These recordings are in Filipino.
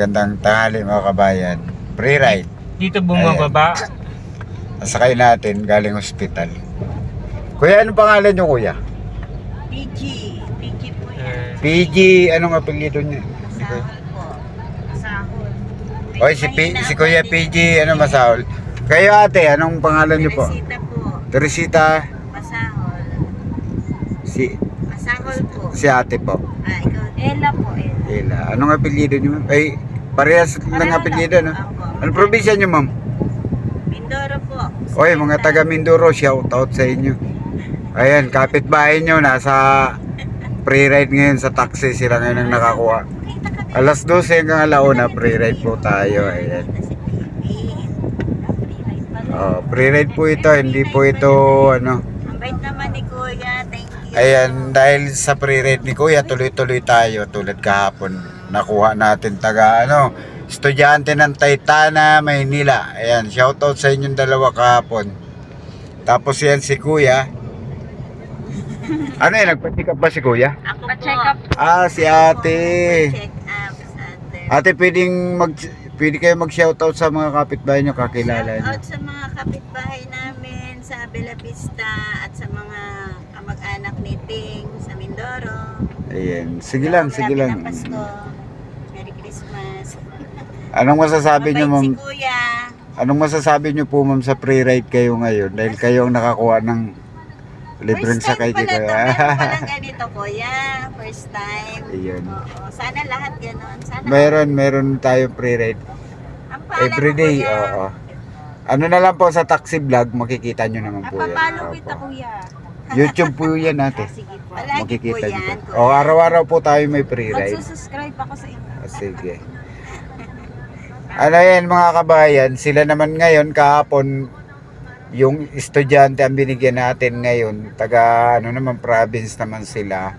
Magandang tanghali mga kabayan. Free ride. Dito bumababa. Nasakay natin galing ospital. Kuya, anong pangalan niyo kuya? PG. PG po yan. Eh, PG, anong apelyido niya? Sahol po. Sahol. Oy, si, P, si Kuya PG, ano masahol? Kayo ate, anong pangalan niyo po? Teresita po. Teresita, Masahol. si, Masahol po. si ate po. Ah, ikaw. Ella po, Ella. Ila, anong apelyido niyo? ma'am? Ay, parehas ng apelyido, no? Anong probinsya niyo, ma'am? Mindoro po. Oy, mga taga Mindoro, shout out sa inyo. Ayan, kapitbahay nyo, nasa free ride ngayon sa taxi sila ngayon ang nakakuha. Alas 12 hanggang alauna, free ride po tayo. Ayan. Oh, free ride po ito, hindi po ito ano. Bait naman ni Kuya. Thank you. Ayan, dahil sa free ride ni Kuya, tuloy-tuloy tayo tulad kahapon. Nakuha natin taga ano, estudyante ng Taytana, Maynila. Ayan, shout out sa inyong dalawa kahapon. Tapos yan si Kuya. Ano yan, nagpa-check up ba si Kuya? Ako Pa-check up. Ah, si ate. Check up sa ate. Ate, pwedeng mag, pwede kayo mag-shoutout sa mga kapitbahay nyo, kakilala nyo. Shout out sa mga kapitbahay namin sa Bella Vista at sa mga kamag-anak ni Ting sa Mindoro. Ayan, sige lang, sige lang. Pasko. Anong masasabi Mabait ma'am? si Kuya. Anong masasabi nyo po, ma'am, sa pre-ride kayo ngayon? Dahil kayo ang nakakuha ng libreng First sakay time kay pala to. Kuya. Meron palang ganito, Kuya. First time. Ayan. Oo. Sana lahat ganon. Sana Meron, meron tayo pre-ride. Ang pangalan Everyday, mo, Kuya. oo. Ano na lang po sa taxi vlog, makikita nyo naman po yan. Napapalo Opo. kita, Kuya. YouTube po yan ate. Sige po. Palagi po Makikita nyo yan. po. O, araw-araw po tayo may pre-ride. Magsusubscribe ako sa inyo. Ah, Sige. Ano yan mga kabayan, sila naman ngayon kahapon yung estudyante ang binigyan natin ngayon, taga ano naman province naman sila.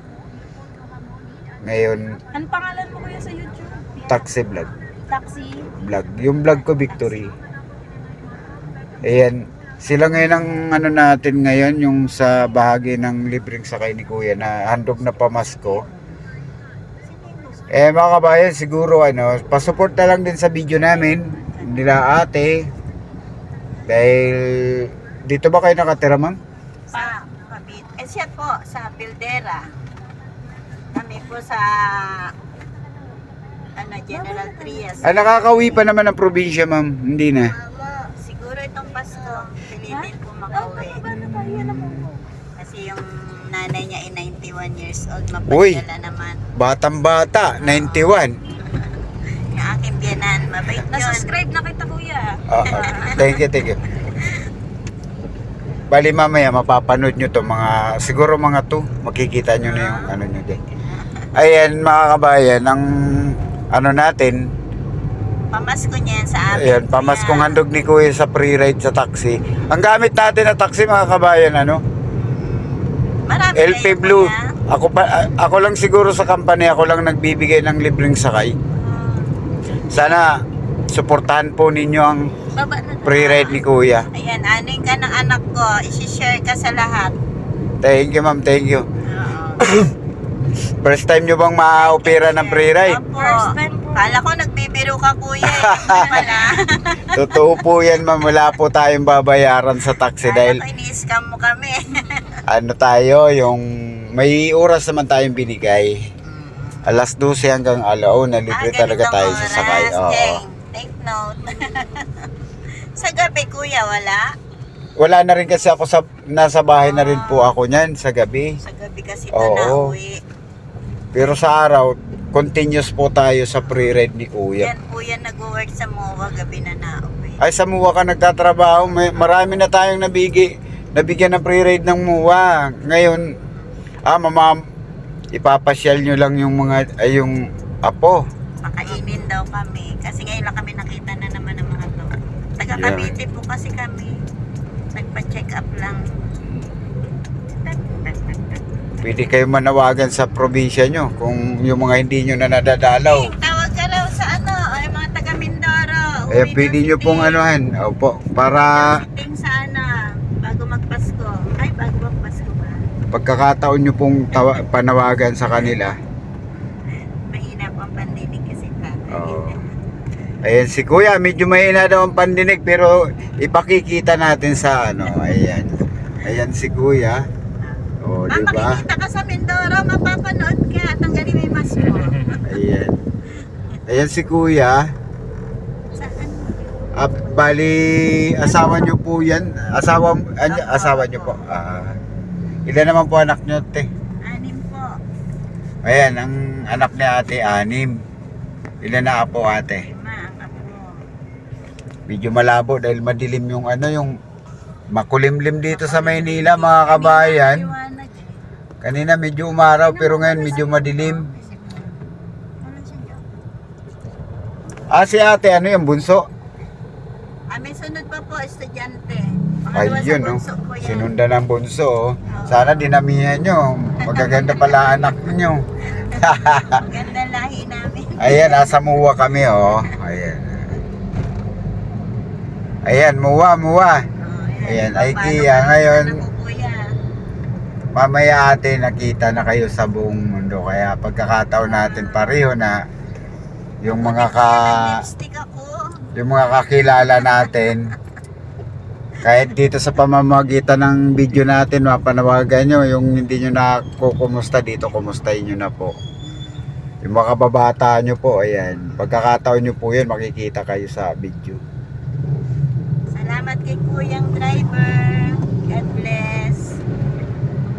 Ngayon, Ano pangalan mo, Kuya, sa YouTube? taxi vlog, Taxi. vlog. Yung vlog ko Victory. Ayan, sila ngayon ang ano natin ngayon yung sa bahagi ng libreng sakay ni Kuya na handog na pamasko. Eh mga kabayan, siguro ano, pasupport na lang din sa video namin nila ate. Dahil dito ba kayo nakatira ma'am? Sa Cavite. Eh, siya po, sa Pildera. Kami po sa ano, General Trias. Ah, nakakauwi pa naman ng probinsya ma'am. Hindi na. Siguro itong Pasko, pilitin po makauwi. Kasi yung nanay niya ay 91 years old, Uy. mapadala naman. Batang bata, 91. Yung aking biyanan, mabait yun. Nasubscribe na kita kuya. Oo. thank you, thank you. Bali mamaya mapapanood nyo to mga siguro mga to makikita nyo na yung ano nyo din. Ayan mga kabayan, ang ano natin, Pamasko niya yan sa amin. ayan, pamaskong handog ni Kuya sa pre-ride sa taxi. Ang gamit natin na taxi mga kabayan, ano? Marami LP kayo, Blue. kuya. Ako pa ako lang siguro sa company, ako lang nagbibigay ng libreng sakay. Sana suportahan po ninyo ang na na. pre-ride ni Kuya. Ayan, aning ka ng anak ko. Isi-share ka sa lahat. Thank you, ma'am. Thank you. First time nyo bang ma-opera ng pre-ride? First time po. Kala ko nagbibiro ka kuya. eh. Pala. Totoo po yan, ma'am. Wala po tayong babayaran sa taxi Kala dahil ko ini-scam mo kami. ano tayo, yung may oras naman tayong binigay. Alas 12 hanggang alauna, libre Ah, talaga tayo sa sakay. Oo. Jane, take note. sa gabi kuya, wala? Wala na rin kasi ako sa nasa bahay na rin po ako niyan sa gabi. Sa gabi kasi Oo. na nauwi. Pero sa araw, continuous po tayo sa pre-ride ni Kuya. Yan po yan nag-work sa MOA, gabi na nauwi. Ay, sa MUA ka nagtatrabaho. May, marami na tayong nabigi, nabigyan ng pre-ride ng MUA. Ngayon, ah, mama, ipapasyal nyo lang yung mga, ay, yung apo. Pakainin daw kami. Kasi ngayon lang kami nakita na naman ng mga to. Taga Yeah. Cavite po kasi kami. Nagpa-check up lang. Pwede kayo manawagan sa probinsya nyo kung yung mga hindi nyo na nadadalaw. Eh, tawag ka raw sa ano, ay mga taga Mindoro. Eh, pwede nyo pong anuhan. Opo, para Si Ting sa ano, bago magpasko. Ay, bago magpasko ba? Pagkakataon nyo pong tawa, panawagan sa kanila. Mahina po ang pandinig kasi tatay. Oo. Ayan si Kuya, medyo mahina daw ang pandinig pero ipakikita natin sa ano. Ayan. Ayan si Kuya. Ah, di ba? makikita ka sa Mindoro, mapapanood ka. Tanggalin mo yung mask mo. Ayan. Ayan si Kuya. Ah, bali, asawa niyo po yan. Asawa, an- asawa niyo po. Ah, ilan naman po anak niyo, te? Anim po. Ayan, ang anak ni ate, anim. Ilan na po ate? Ma, apo. Medyo malabo dahil madilim yung ano, yung makulimlim dito sa Maynila, mga kabayan. Kanina medyo umaraw, pero ngayon medyo madilim. Ah, si ate, ano yung bunso? Ah, may sunod pa po, estudyante. Ayun, no? Sinundan ng bunso. oh. Sana dinamihan nyo. Magaganda pala anak nyo. Ganda lahi namin. Ayan, nasa Muwa kami, oh. Ayan. Ayan, Muwa, Muwa. Oh, Ayan, IKEA ngayon. Mamaya ate, nakita na kayo sa buong mundo. Kaya pagkakataon natin pareho na yung mga ka yung mga kakilala natin kahit dito sa pamamagitan ng video natin mapanawagan nyo yung hindi nyo na kukumusta dito kumustahin nyo na po yung mga kababata nyo po ayan pagkakataon nyo po yun makikita kayo sa video Salamat kay kuyang driver. God bless.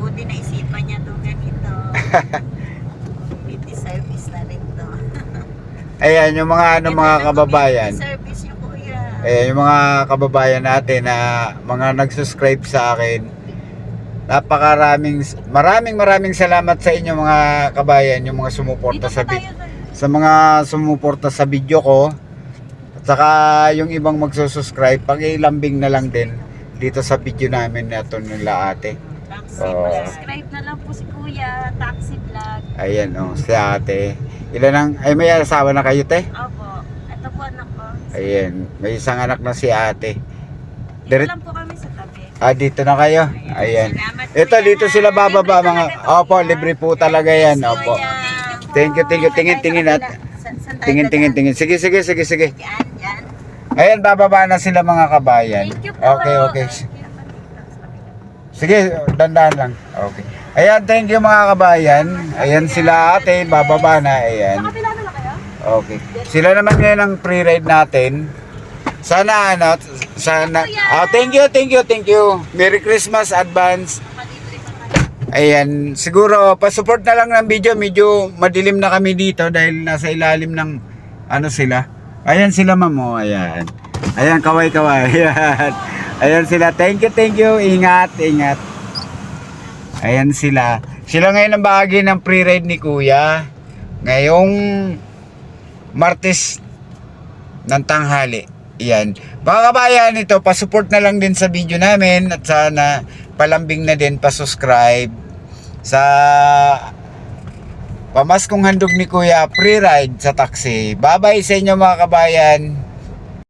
Buti na isipan niya to ganito. Community service na rin to. ayan yung mga ano mga kababayan Community service yung kuya. Eh yung mga kababayan natin na mga nag-subscribe sa akin napakaraming maraming maraming salamat sa inyo mga kabayan yung mga sumuporta sa sa mga sumuporta sa video ko at saka yung ibang magsusubscribe pag-ilambing na lang din dito sa video namin na ito nila ate Taxi Oo. vlog. Subscribe na lang po si Kuya, Taxi Vlog. ayan oh si ate ilan ang ay may asawa na kayo te Opo, ito po anak ko. Ayan. May isang anak na si ate. Dito lang po kami sa tabi. ah dito na kayo? Ayan. Ito dito sila bababa mga opo libre po talaga yan. Opo. Thank you thank you. Tingin tingin at tingin tingin tingin. Sige sige sige sige. Yan, yan. ayan bababa na sila mga kabayan. Okay okay. Sige, dandaan lang. Okay. Ayan, thank you mga kabayan. Ayan sila ate, bababa na. Ayan. Nakapila na lang kayo? Okay. Sila naman ngayon ang pre-ride natin. Sana ano, sana. Ah, thank you, thank you, thank you. Merry Christmas advance. Ayan, siguro pa-support na lang ng video. Medyo madilim na kami dito dahil nasa ilalim ng ano sila. Ayan sila ma'am, oh, ayan. Ayan, kaway-kaway. Ayan. Ayan sila. Thank you, thank you. Ingat, ingat. Ayan sila. Sila ngayon ang bahagi ng pre-ride ni Kuya. Ngayong Martes ng tanghali. Yan. Mga kabayan, ito, pasupport na lang din sa video namin at sana palambing na din, pasubscribe sa pamaskong handog ni Kuya, pre-ride sa taxi. Bye-bye sa inyo mga kabayan.